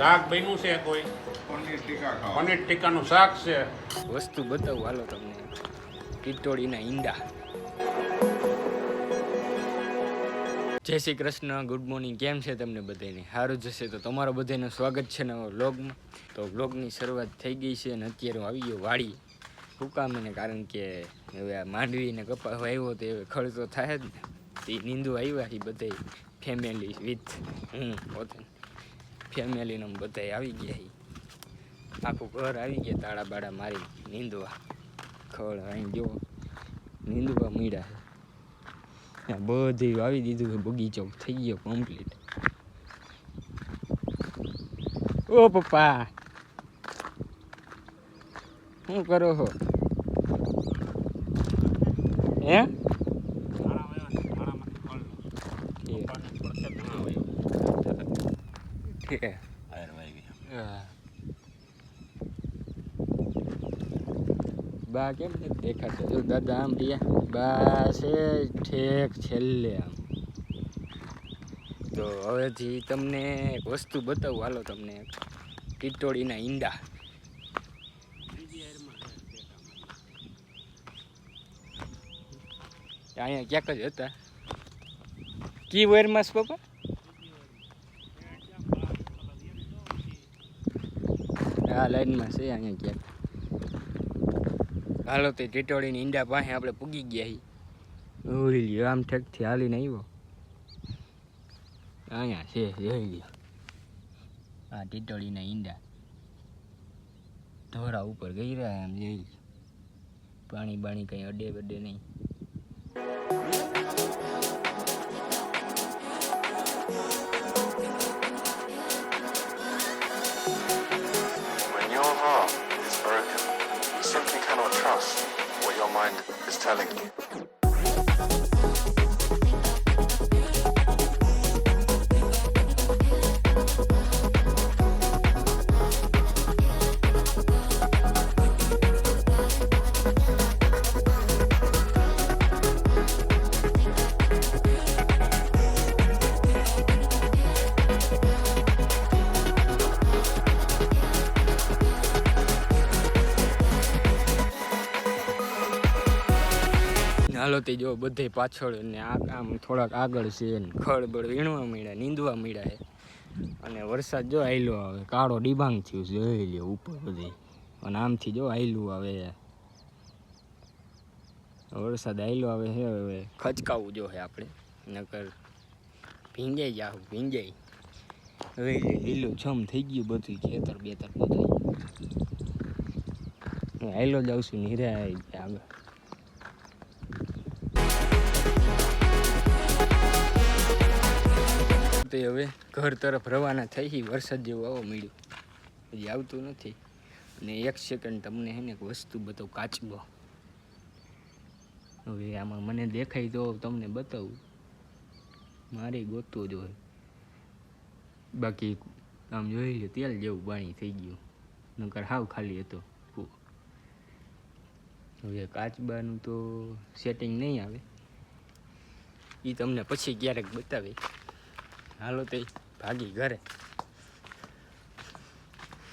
શાક બન્યું છે કોઈ? પનીર ટીકા ખાવા. પનીર ટીકાનું શાક છે. વસ્તુ બતાવું હાલો તમને. ટીટોળીના ઈંડા. જય શ્રી કૃષ્ણ ગુડ મોર્નિંગ કેમ છે તમને બધાને સારું જશે તો તમારા બધાનું સ્વાગત છે નવા વ્લોગમાં. તો વ્લોગની શરૂઆત થઈ ગઈ છે અને અત્યારે હું આવી ગયો વાડી હુકામીને કારણ કે હવે આ માંડવીને કપા આવ્યો તો હવે ખર્ચો થાય જ ને. તે નીંદુ આવ્યા એ બધે ફેમિલી વિથ હું પોતે ફેમિલીને બધા આવી ગયા આખું ઘર આવી ગયા તાળા બાળા મારી નીંદવા. ખળ અહીં જો નીંદવા મીડા બધી વાવી દીધું છે બગીચો થઈ ગયો કમ્પ્લીટ ઓ પપ્પા. શું કરો છો હે ઠીક છે હા. બા કેમ દેખાતા જો દાદા આમ રહ્યા. બા છે ઠેક છેલ્લે આમ. તો હવેથી તમને એક વસ્તુ બતાવું. હાલો તમને કિટોળીના ઈંડા. અહીંયા ક્યાંક જ હતા. કી વેરમાં છે પપ્પા? આ લાઈનમાં છે અહીંયા ક્યાંક હાલો તે ટીટોળીની ઈંડા પાસે આપણે પૂગી ગયા ઓલી લ્યો, આમ ઠેકથી હાલીને આવ્યો. અહીંયા છે, જોઈ લ્યો. આ ટીટોળીના ઈંડા. ધોરા ઉપર ગઈ રહ્યા આમ જોઈ પાણી બાણી કંઈ અડે બડે નહીં. When telling you. હાલો તે જો બધે પાછળ ને આ આમ થોડાક આગળ છે ને ખડ બળ વીણવા મળ્યા નીંદવા મળ્યા છે. અને વરસાદ જો આયલો આવે, કાળો ડિબાંગ થયું છે, જોઈ લે ઉપર બધી. અને આમથી જો આયલું આવે. વરસાદ આયલો આવે છે હવે, ખચકાવું જો છે આપણે. નકર ભીંજાઈ જાવ ભીંજાઈ. હવે લીલું છમ થઈ ગયું બધું ખેતર બેતર બધું આયલો જાઉં છું, નિરાય આગળ. તે હવે ઘર તરફ રવાના થઈ વરસાદ જેવું આવો મળ્યું. હજી આવતું નથી. અને એક સેકન્ડ તમને હે ને એક વસ્તુ બતાવું, કાચબો. હવે આમાં મને દેખાય તો તમને બતાવું. મારે ગોતવો હોય. બાકી આમ જોઈ લે તેલ જેવું પાણી થઈ ગયું. નકર હાવ ખાલી હતો. હવે કાચબાનું તો સેટિંગ નહીં આવે. એ તમને પછી ક્યારેક બતાવી. હાલો તે ભાગી ઘરે.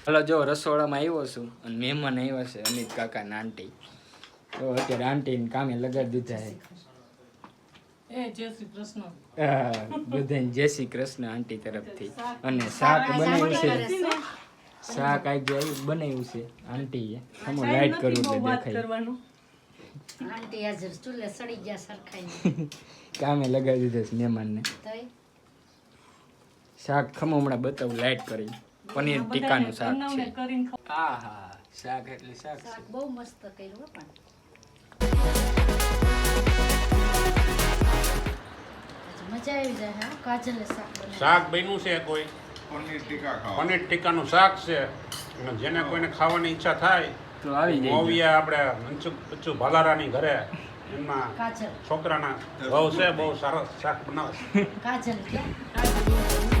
હાલો જો રસોડામાં આવ્યો છું અને મહેમાન આવ્યા છે અમિત કાકા ને આંટી. તો અત્યારે આંટીને કામે લગાડી દીધા છે. એ જય શ્રી કૃષ્ણ. બધાને જય શ્રી કૃષ્ણ આંટી તરફથી. અને શાક બનાવ્યું છે. શાક આજે આવ્યું બનાવ્યું છે. આંટીએ સમો લાઈટ કરું એટલે દેખાય. આંટી હાજર ચૂલે સડી ગયા સરખાઈ. કામે લગાડી દીધા છે મહેમાનને. શાક ખમો હમણાં બતાવું લાઈટ કરી પનીર ટીકાનું શાક છે. શાક એટલે શાક છે. શાક બહુ મસ્ત કર્યું પણ. મજા આવી જાય હા? કાજલે શાક શાક બન્યું છે કોઈ? પનીર ટીકા ખાવા. પનીર ટીકાનું શાક છે. અને જેને કોઈને ખાવાની ઈચ્છા થાય તો આવી જાય મોવિયા આપણે મનસુખ બચ્ચુ ભાલારાની ઘરે. એમાં છોકરાના બહુ છે બહુ સારો શાક બનાવે છે. કાજલ.